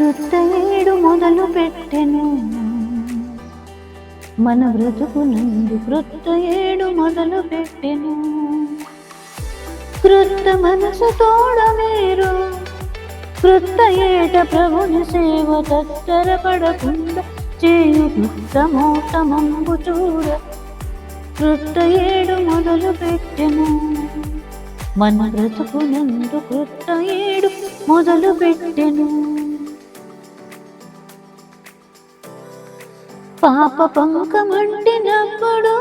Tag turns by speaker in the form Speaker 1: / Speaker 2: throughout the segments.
Speaker 1: కృత ఏడు మొదలు పెట్టెను. మన బ్రతుకునందు కృత ఏడు మొదలు పెట్టెను. కృత మనసు తోడ మీరు. కృత ఏట ప్రభుని సేవ తత్తరపడకుండా చేయు కృతమోటమంబు చూడ. కృత ఏడు మొదలు పెట్టెను. మన బ్రతుకునందు కృత ఏడు మొదలు పెట్టెను. పాప పంకమంటినప్పుడు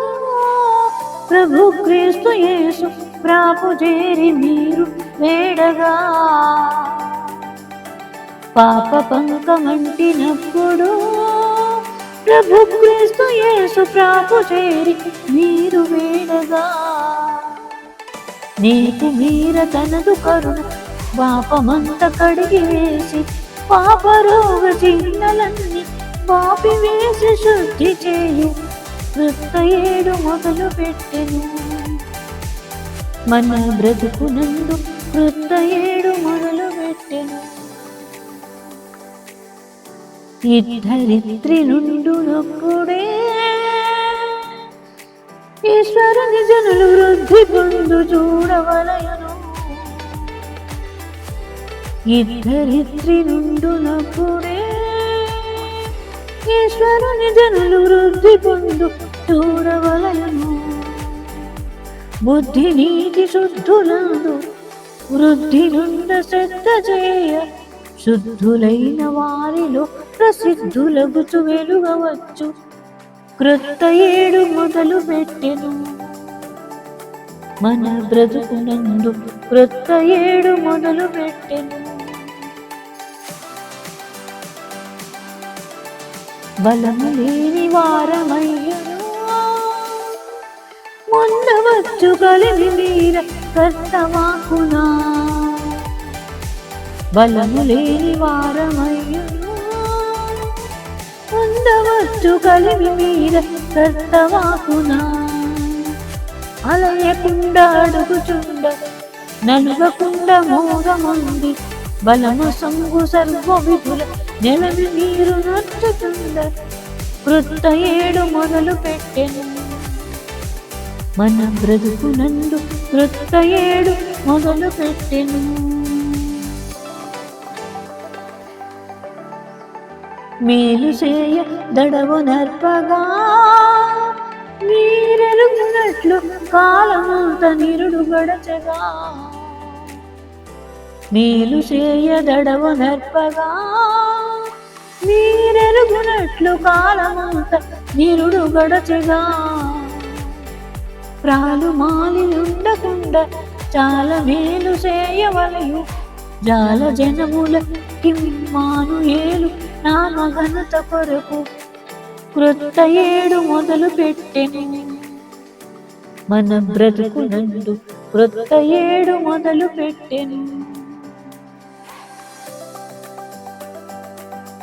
Speaker 1: ప్రభు క్రీస్తు యేసు ప్రాపు చేరి మీరు వేడగా. పాప పంకమంటినప్పుడు ప్రభు క్రీస్తు యేసు ప్రాపు చేరి మీరు వేడగా. నీకు మీర తనదు కరుణ పాపమంత కడిగి వేసి పాపరోగ చిన్నలన్నీ పాపి వేసి శుద్ధి చేయు. కృత ఏడు మొదలు పెట్టెను. మన బ్రతుకునందు కృత ఏడు మొదలు పెట్టెను. ఇద్దరిత్రి నుండు నొప్పుడే ఈశ్వరుని జనులు వృద్ధి పొందు చూడవలయను. ఇద్దరిత్రి నుండు నప్పుడే ఈశ్వరుని జనులు వృద్ధి పొందు చూడవలయను బుద్ధి నీతి శుద్ధులను వృద్ధి నుండ శ్రద్ధ చేయ శుద్ధులైన వారిలో ప్రసిద్ధులగుచు వెలుగవచ్చు. క్రొత్త ఏడు మొదలు పెట్టెను. మన బ్రతుకునందు క్రొత్త ఏడు మొదలు పెట్టెను. బలము లేని వారమయ్యను మొన్నవచ్చు కలిమి మీర కర్తమాకునా బలము లేని వారమయ్యను ఉండవచ్చు కలిమి మీర కర్తమాకునా అలయకుండా అడుగుచుండ నలుగకుండా మోగముంది బలము సంగు సర్వ విధుల నెలవి నీరు నచ్చుతుంద వృత్త ఏడు మొదలు పెట్టెను. మన బ్రతుకునందు వృత్త ఏడు మొదలు పెట్టెను. మేలు చేయ దడవు నర్పగా. మీరెరుగునట్లు కాలమంత నిరుడు గడచగా. మేలు చేయదడవ నర్పగా. మీరెరుగునట్లు కాలమంత నిరుడు గడచగా. ప్రాలు మాలి ఉండకుండా చాలా మేలు చేయవలయు. జాల జనముల కిమ్మాను ఏలు నామఘనత కొరకు. క్రొత్త ఏడు మొదలు పెట్టెను. మన బ్రతుకునందు క్రొత్త ఏడు మొదలు పెట్టెను.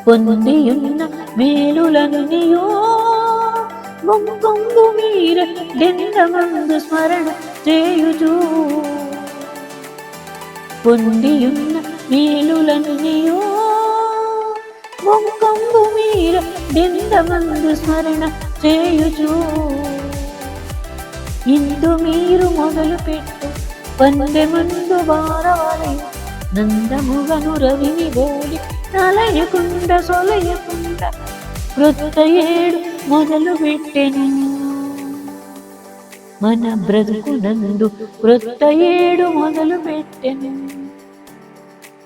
Speaker 1: పొందియున్న మేలులను నీయో. ముంకొంగు మీర దెండమందు స్మరణ చేయుచూ. పొందియున్న మేలులను నీయో. ముంకొంగు మీర దెండమందు స్మరణ చేయుచూ. ఇందు మీరు మొదలు పెట్టు పందె ముందు వారాలి నందముగను రవిని బోలి తలయకుండా సొలయకుండా కృత ఏడు మొదలు పెట్టెను మన బ్రతుకునందు క్రొత్త ఏడు మొదలు పెట్టెను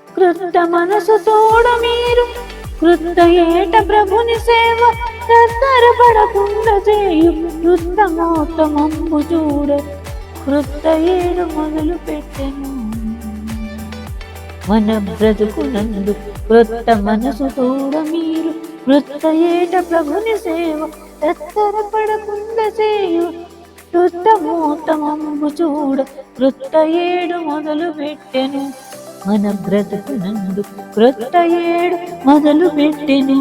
Speaker 1: క్రొత్త మనసు తోడ మీరు క్రొత్త ఏట ప్రభుని సేవ తత్తరపడకుండా చేయు కృతమోత్తమంబు చూడ క్రొత్త ఏడు మొదలు పెట్టెను మన బ్రతుకునందు వృత్త మనసు తోడ మీరు. వృత్త ఏట ప్రభుని సేవ తత్తరపడకుండా చేయు కృతమోత్తమంబు చూడ వృత్త ఏడు మొదలు పెట్టెను. మన బ్రతుకునందు వృత్త ఏడు మొదలు పెట్టెను.